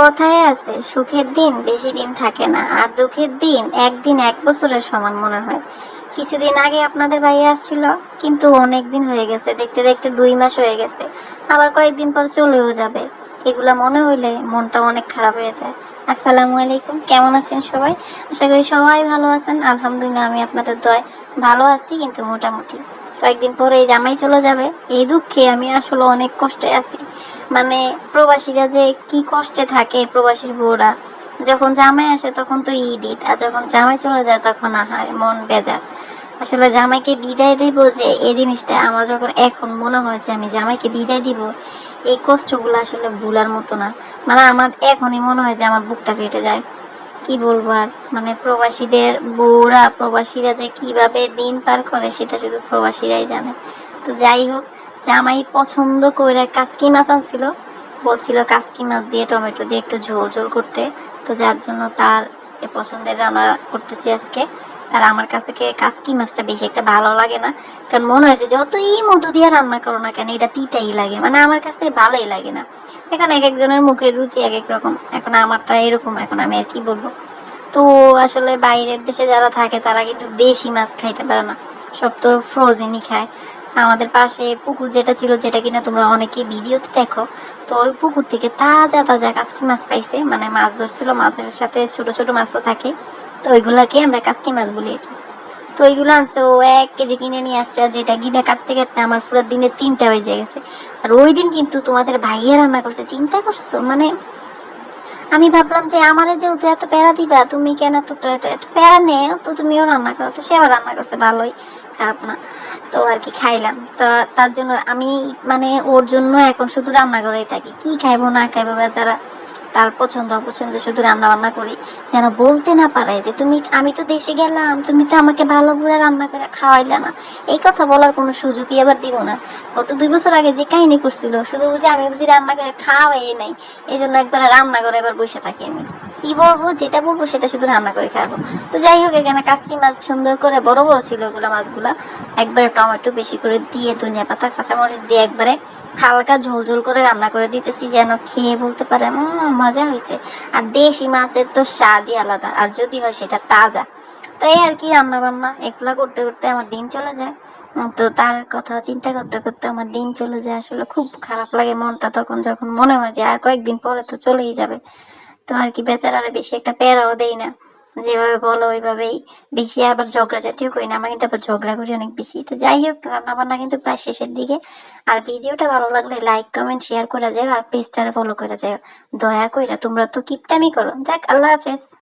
কথায় আছে, সুখের দিন বেশি দিন থাকে না, আর দুঃখের দিন একদিন এক বছরের সমান মনে হয়। কিছুদিন আগে আপনাদের ভাইয়া আসছিল, কিন্তু অনেক দিন হয়ে গেছে, দেখতে দেখতে দুই মাস হয়ে গেছে। আবার কয়েকদিন পর চলেও যাবে। এগুলা মনে হইলে মনটা অনেক খারাপ হয়ে যায়। আসসালামু আলাইকুম, কেমন আছেন সবাই? আশা করি সবাই ভালো আছেন। আলহামদুলিল্লাহ, আমি আপনাদের দয় ভালো আছি, কিন্তু মোটামুটি। কয়েকদিন পরে এই জামাই চলে যাবে। এই দুঃখে আমি আসলে অনেক কষ্টে আছি। মানে প্রবাসীরা যে কি কষ্টে থাকে প্রবাসীর বউরা। যখন জামাই আসে তখন তো ঈদ ঈদ, আর যখন জামাই চলে যায় তখন আহায় মন বেজার। আসলে জামাইকে বিদায় দেব যে এই জিনিসটা আমার যখন এখন মনে হয় যে আমি জামাইকে বিদায় দিব, এই কষ্টগুলো আসলে ভুলার মতো না। মানে আমার এখনই মনে হয় যে আমার বুকটা ফেটে যায়। কি বলব আর? মানে প্রবাসীদের, বউরা, প্রবাসীরা যে কীভাবে দিন পার করে সেটা শুধু প্রবাসীরাই জানে। তো যাই হোক, জামাই পছন্দ করে কাসকি মাছ আনছিল। বলছিল কাসকি মাছ দিয়ে, টমেটো দিয়ে একটু ঝোল ঝোল করতে। তো যার জন্য তার এ পছন্দের রান্না করতেছি আজকে। আর আমার কাছে কাসকি মাছটা বেশি একটা ভালো লাগে না। কারণ মনে হয়েছে যতই মধু দিয়ে রান্না করো না কেন, এটা তিতাই লাগে। মানে আমার কাছে ভালোই লাগে না। এখন এক একজনের মুখের রুচি এক এক রকম। এখন আমারটা এরকম, এখন আমি আর কি বলব? তো আসলে বাইরের দেশে যারা থাকে, তারা কিন্তু দেশি মাছ খাইতে পারে না। সব তো ফ্রোজেনই খায়। আমাদের পাশে পুকুর যেটা ছিল, যেটা কিনা তোমরা অনেকে ভিডিওতে দেখো, তো ওই পুকুর থেকে তাজা তাজা কাসকি মাছ পাইছে। মানে মাছ ধরছিল, মাছের সাথে ছোট ছোট মাছ তো থাকে। তো ওইগুলাকে আমরা কাসকি মাছ বলি আর কি। তো ওইগুলো আনছে, ও এক কেজি কিনে নিয়ে আসছে যেটা কিনে কাটতে কাটতে আমার পুরো দিনে তিনটা বেজে গেছে। আর ওই দিন কিন্তু তোমাদের ভাইয়া রান্না করছে, চিন্তা করছ? মানে আমি ভাবলাম যে আমারে যেহেতু এত প্যারা দিবা, তুমি কেন এত প্যারা নেও? তো তুমিও রান্না করো। তো সে আবার রান্না করছে, ভালোই, খারাপ না। তো আর কি খাইলাম। তো তার জন্য আমি মানে ওর জন্য এখন শুধু রান্না করেই থাকি। কি খাইবো, না খাইবো বেচারা। তার পছন্দ অপছন্দ শুধু রান্না বান্না করি। যেন বলতে না পারে যে তুমি, আমি তো দেশে গেলাম, তুমি তো আমাকে ভালো করে রান্না করে খাওয়াইলে না। এই কথা বলার কোনো সুযোগই আবার দিব না। গত দুই বছর আগে যে কাহিনী করছিল, শুধু বুঝি আমি বুঝি রান্না করে খাওয়াই নাই এই জন্য একবার রান্না করে এবার বসে থাকি আমি। কি বলব যেটা বলব সেটা শুধু রান্না করে খাব। তো যাই হোক এখানে কাসকি মাছ সুন্দর করে বড় বড় ছিল ওগুলো মাছগুলা। একবারে টমেটো বেশি করে দিয়ে ধনিয়া পাতা কাঁচামরিচ দিয়ে একবারে হালকা ঝোল ঝোল করে রান্না করে দিতেছি যেন খেয়ে বলতে পারে "উম, মজা হয়েছে আর দেশি মাছের তো স্বাদই আলাদা আর যদি হয় সেটা তাজা। তো এই আর কি রান্না বান্না এগুলা করতে করতে আমার দিন চলে যায়। তো তার কথা চিন্তা করতে করতে আমার দিন চলে যায়। আসলে খুব খারাপ লাগে মনটা তখন যখন মনে হয় যে আর কয়েকদিন পরে তো চলেই যাবে। তো আর কি বেচারারে বেশি একটা প্যারাও দেই না। যেভাবে বলো, ওইভাবেই বেশি আবার ঝগড়াঝাটিও করি না। আমরা কিন্তু আবার ঝগড়া করি অনেক বেশি। তো যাই হোক রান্না বান্না কিন্তু প্রায় শেষের দিকে। আর ভিডিওটা ভালো লাগলে লাইক কমেন্ট শেয়ার করা যাও। আর পেজটারে ফলো করা যাও। দয়া কইরা তোমরা তো কিপটামি করো। যাক, আল্লাহ হাফেজ।